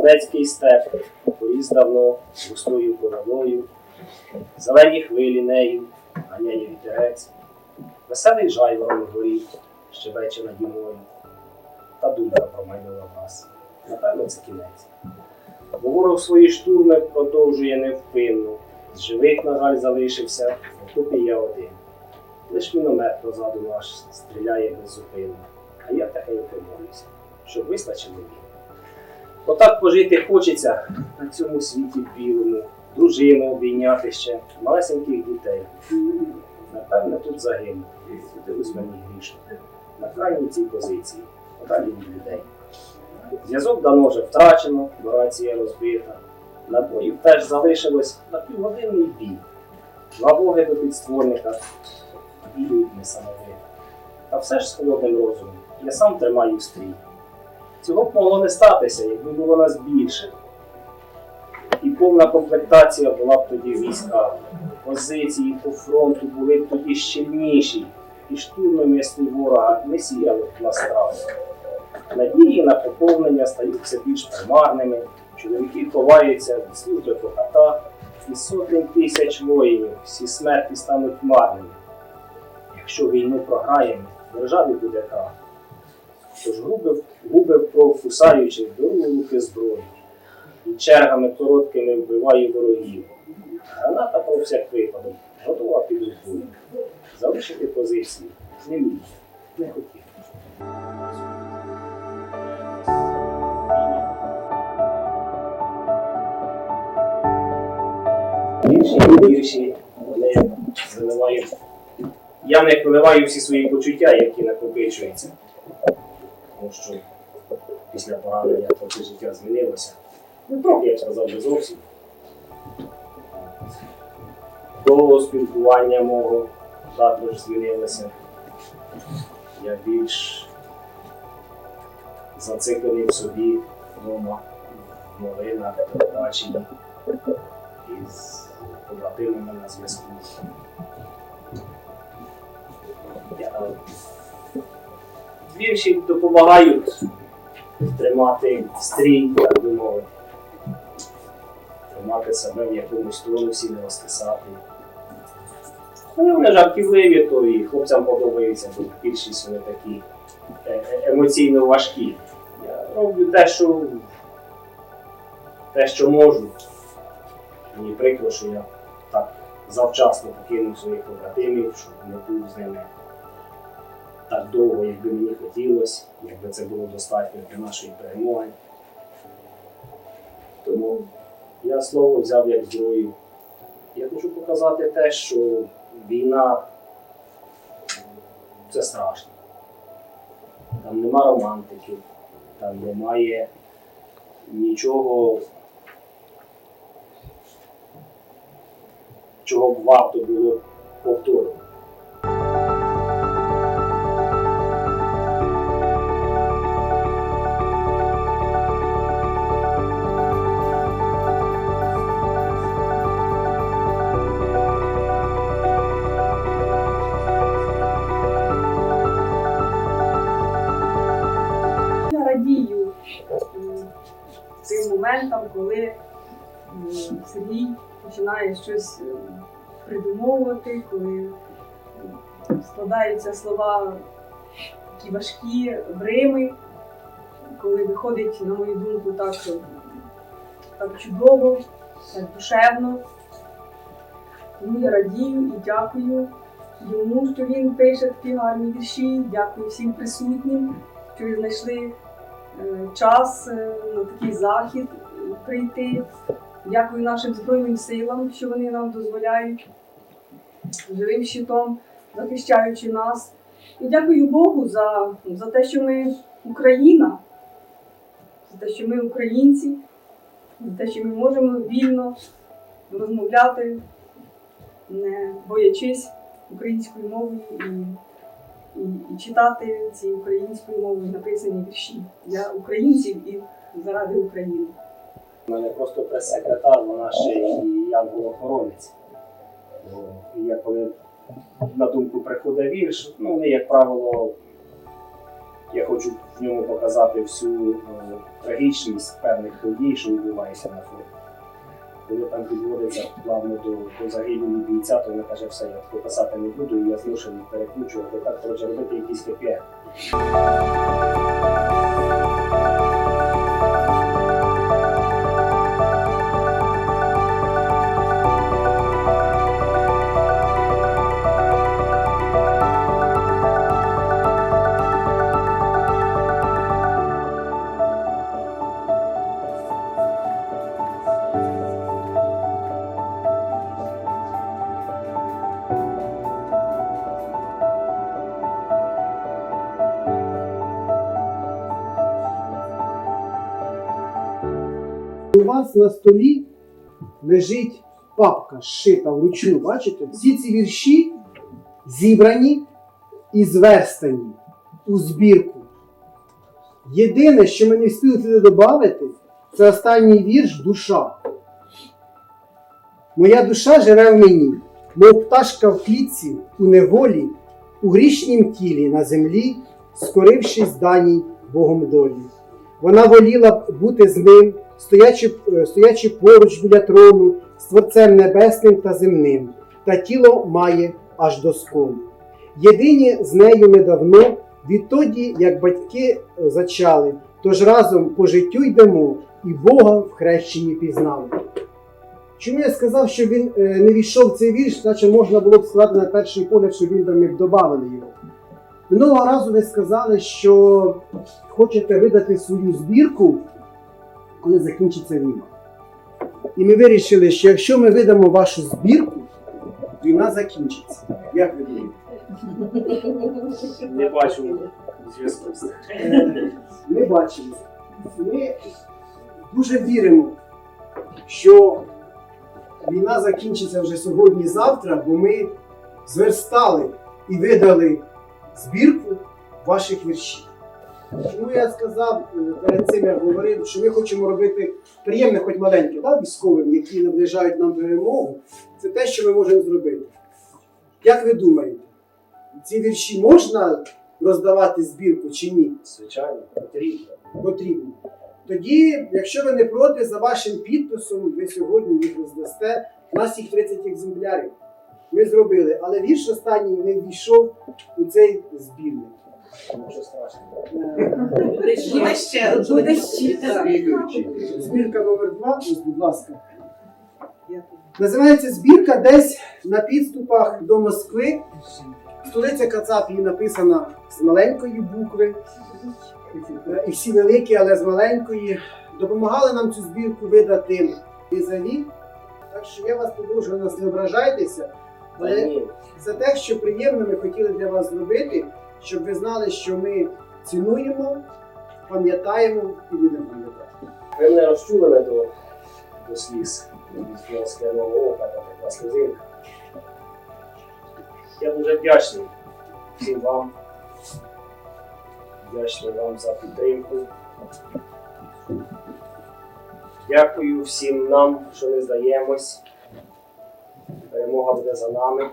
Судецький степ поріс давно густою коровою, зелені хвилі нею, ганяє вітерець, веселий жайворон горів, щебече над мною, та думка промайнула в нас. Напевно, це кінець. Бо ворог свої штурми продовжує невпинно. З живих, на жаль, залишився, окупі я один. Лиш міномет позаду наш стріляє беззупинно, а я тихенько молюся, щоб вистачило мені. Отак пожити хочеться на цьому світі білому, дружину обійняти ще, малесеньких дітей. Напевне, тут загину, дивись мені грішно, на крайній цій позиції, подалі від людей. Зв'язок давно вже втрачено, рація розбита. Набоїв теж залишилось на півгодинний бій. Два боги до підствольника, білюють несамовито. Та все ж з холодним розумом. Я сам тримаю стрій. Цього б могло не статися, якби було нас більше. І повна комплектація була б тоді в військах. Позиції по фронту були б тоді щільніші, і штурми місні ворога не сіяли б на страх. Надії на поповнення стають все більш примарними. Чоловіки ховаються від служби по хатах, і сотень тисяч воїнів, всі смерті стануть марними. Якщо війну програємо, державі буде крах. Тож губи, губи кров кусаючи, руки зброю. І чергами короткими вбиваю ворогів. Граната про всяк випадок, готова під рукою. Залишити позиції не міг, не хотів. Вірші і вони заливають. Я не виливаю всі свої почуття, які накопичуються. Що після поранення трохи життя змінилося. Не трохи, я б сказав, не зовсім. До спілкування мого також змінилося. Я більш зациклений в собі вдома, в новинах, телебаченні із побратимами на зв'язку. Я... Вірші допомагають тримати стрій, так би мовити. Тримати себе в якомусь тонусі, не розкисати. Ну, вони жартівливі, то і хлопцям подобається, бо більшість вони такі е- е- емоційно важкі. Я роблю те, що, те, що можу. Мені прикро, що я так завчасно покинув своїх побратимів, щоб не був з ними так довго, як би мені хотілося, якби це було достатньо для нашої перемоги. Тому я слово взяв як зброю. Я хочу показати те, що війна це страшно. Там нема романтики, там немає нічого, чого б варто було повторити. Моментам, коли Сергій починає щось придумовувати, коли складаються слова такі важкі в Рими, коли виходить, на мою думку, так, так чудово, так душевно. Тому я радію і дякую йому, що він пише такі гарні вірші. Дякую всім присутнім, що ви знайшли е, час е, на такий захід е, прийти. Дякую нашим Збройним силам, що вони нам дозволяють живим щитом, захищаючи нас. І дякую Богу за, за те, що ми Україна, за те, що ми українці, за те, що ми можемо вільно розмовляти, не боячись українською мовою і і, читати ці українською мовою написані вірші для українців і заради України. У мене просто прес-секретар, вона ще і янгол-охоронець. Бо Я коли на думку приходить вірш, ну як правило, я хочу в ньому показати всю е, трагічність певних подій, що відбуваються на фронті. Коли там підводиться плавно до, до загибелі бійця, то вона каже, все, я пописати не буду, і я змушений перекручувати так, коротше, робити якісь КПІ. У вас на столі лежить папка зшита вручну, бачите? Всі ці вірші зібрані і зверстані у збірку. Єдине, що ми встигли туди додати, це останній вірш душа. Моя душа живе в мені, мов пташка в клітці, у неволі, у грішнім тілі на землі, скорившись даній Богом долі. Вона воліла б бути з ним, стоячи, е, стоячи поруч біля трону, з Творцем Небесним та земним, та тіло має аж до скону. Єдині з нею недавно, відтоді, як батьки е, зачали, тож разом по життю йдемо, і Бога в хрещенні пізнали. Чому я сказав, що він е, не війшов в цей вірш, наче можна було б сказати на перший погляд, що він би ми б додали його. Минулого разу ви сказали, що хочете видати свою збірку, коли закінчиться війна. І ми вирішили, що якщо ми видамо вашу збірку, війна закінчиться. Як ви думаєте? Не бачу зв'язку Ми бачимо. Ми дуже віримо, що війна закінчиться вже сьогодні-завтра, бо ми зверстали і видали збірку ваших віршів. Чому я сказав е, перед цим, я говорив, що ми хочемо робити приємне, хоч маленьке, да, військовим, які наближають нам перемогу. Це те, що ми можемо зробити. Як ви думаєте, ці вірші можна роздавати збірку чи ні? Звичайно, потрібно. потрібно. Тоді, якщо ви не проти, за вашим підписом, ви сьогодні їх роздасте. У нас їх 30 екземплярів. Ми зробили, але вірш останній не ввійшов у цей збірник. Дуже страшно. Е, Буде ще Буде ще. Збірка номер 2 будь ласка. Називається збірка десь на підступах до Москви. Столиця Кацапії написана з маленької букви. І всі великі, але з маленької. Допомагали нам цю збірку видати візаві. Так що я вас попрошу, нас не ображайтеся. Але за те, що приємно ми хотіли для вас зробити, щоб ви знали, що ми цінуємо, пам'ятаємо і будемо пам'ятати. Ви мене розчулили до, до сліз. До скляного ока, та така слезинка. Я дуже вдячний всім вам. Вдячний вам за підтримку. Дякую всім нам, що не здаємось. morra do Gazaname.